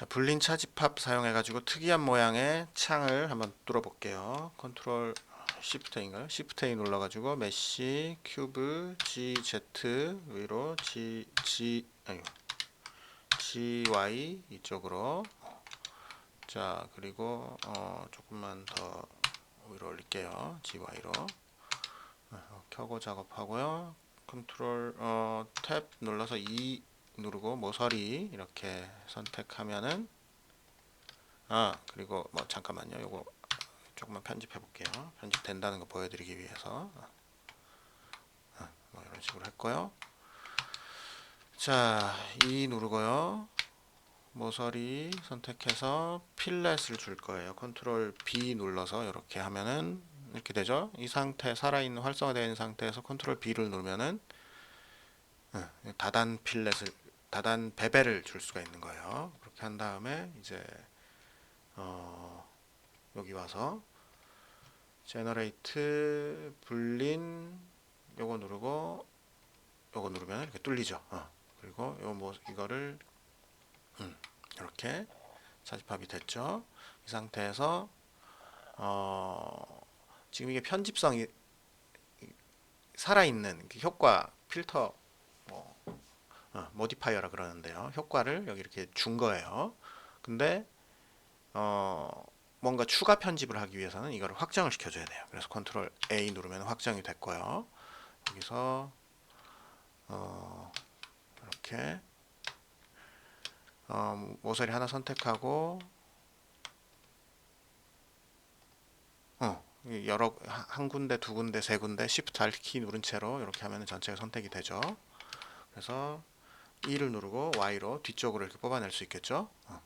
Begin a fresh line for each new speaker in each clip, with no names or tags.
자, 불린 차집합 사용해 가지고 특이한 모양의 창을 한번 뚫어 볼게요. 컨트롤 시프트 A인가요? 시프트 A 눌러 가지고 메시 큐브 GZ 위로 G G 아니 GY 이쪽으로 자, 그리고 어 조금만 더 위로 올릴게요. GY로 어, 켜고 작업하고요. 컨트롤 어, 탭 눌러서 E 누르고 모서리 이렇게 선택하면은 아 그리고 뭐 잠깐만요. 요거 조금만 편집해 볼게요. 편집 된다는 거 보여드리기 위해서 아, 뭐 이런 식으로 했고요. 자, E 누르고요. 모서리 선택해서 필렛을 줄 거예요. 컨트롤 B 눌러서 이렇게 하면은 이렇게 되죠. 이 상태 살아있는 있는 상태에서 컨트롤 B를 누르면은 응, 다단 필렛을 다단 베벨을 줄 수가 있는 거예요. 그렇게 한 다음에 이제 어, 여기 와서 제너레이트 불린 요거 누르고 요거 누르면 이렇게 뚫리죠. 어. 그리고 요 뭐 이거를 음, 이렇게 차집합이 됐죠. 이 상태에서 어, 지금 이게 편집성이 살아있는 그 효과 필터 뭐 어, 모디파이어라 그러는데요. 효과를 여기 이렇게 준 거예요. 근데 어, 뭔가 추가 편집을 하기 위해서는 이거를 확정을 시켜줘야 돼요. 그래서 컨트롤 A 누르면 확정이 됐고요. 여기서 어, 이렇게 어, 모서리 하나 선택하고 어, 이 여러 한- 한 군데, 두 군데, 세 군데 Shift Alt 키 누른 채로 이렇게 하면 전체가 선택이 되죠. 그래서 E를 누르고 Y로 뒤쪽으로 이렇게 뽑아낼 수 있겠죠. 어,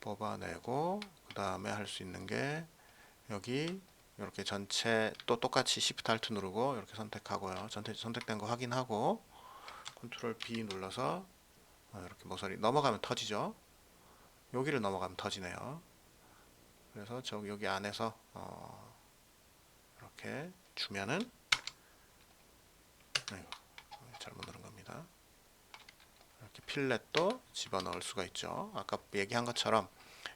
뽑아내고 그 다음에 할 수 있는 게 여기 이렇게 전체 또 똑같이 Shift Alt 누르고 이렇게 선택하고요. 전체 선택된 거 확인하고 컨트롤 B 눌러서 어, 이렇게 모서리 넘어가면 터지죠. 여기를 넘어가면 터지네요. 그래서 저 여기 안에서 어, 이렇게 주면은 아이고, 잘못 누른 겁니다. 이렇게 필렛도 집어넣을 수가 있죠. 아까 얘기한 것처럼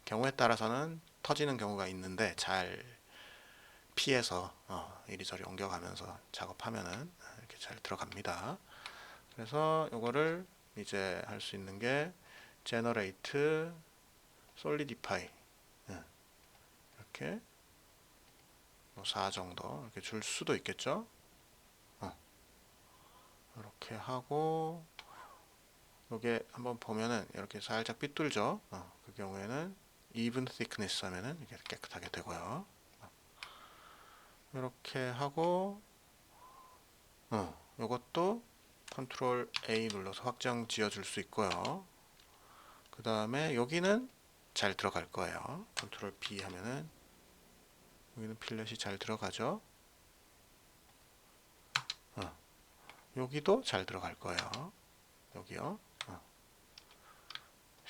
경우에 따라서는 터지는 경우가 있는데 잘 피해서 어, 이리저리 옮겨가면서 작업하면은 이렇게 잘 들어갑니다. 그래서 이거를 이제 할 수 있는 게 generate solidify 예. 이렇게 뭐4 정도 이렇게 줄 수도 있겠죠. 어. 이렇게 하고 요게 한번 보면은 이렇게 살짝 삐뚤죠. 어, 그 경우에는 even thickness 하면은 이게 깨끗하게 되고요. 어. 이렇게 하고 어, 요것도 컨트롤 A 눌러서 확정 지어줄 수 있고요. 그 다음에 여기는 잘 들어갈 거예요. 컨트롤 B 하면은 여기는 필렛이 잘 들어가죠. 어, 여기도 잘 들어갈 거예요. 여기요.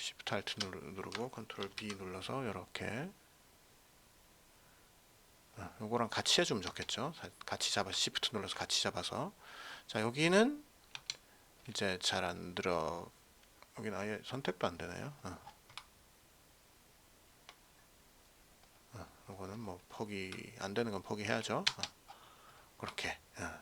어. Shift Alt 누르- 누르고 컨트롤 B 눌러서 이렇게 어, 요거랑 같이 해주면 좋겠죠. 사- 같이 잡아 Shift 눌러서 같이 잡아서 자 여기는 이제 잘 안 들어 여기는 아예 선택도 안 되네요. 어. 어, 이거는 뭐 포기 안 되는 건 포기해야죠. 어. 그렇게 어.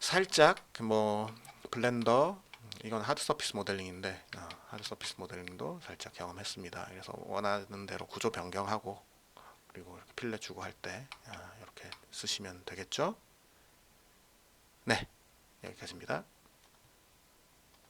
살짝 뭐 블렌더 이건 하드 서피스 모델링인데 어, 하드 서피스 모델링도 살짝 경험했습니다. 그래서 원하는 대로 구조 변경하고 그리고 이렇게 필렛 주고 할때 어, 이렇게 쓰시면 되겠죠. 네, 여기까지입니다.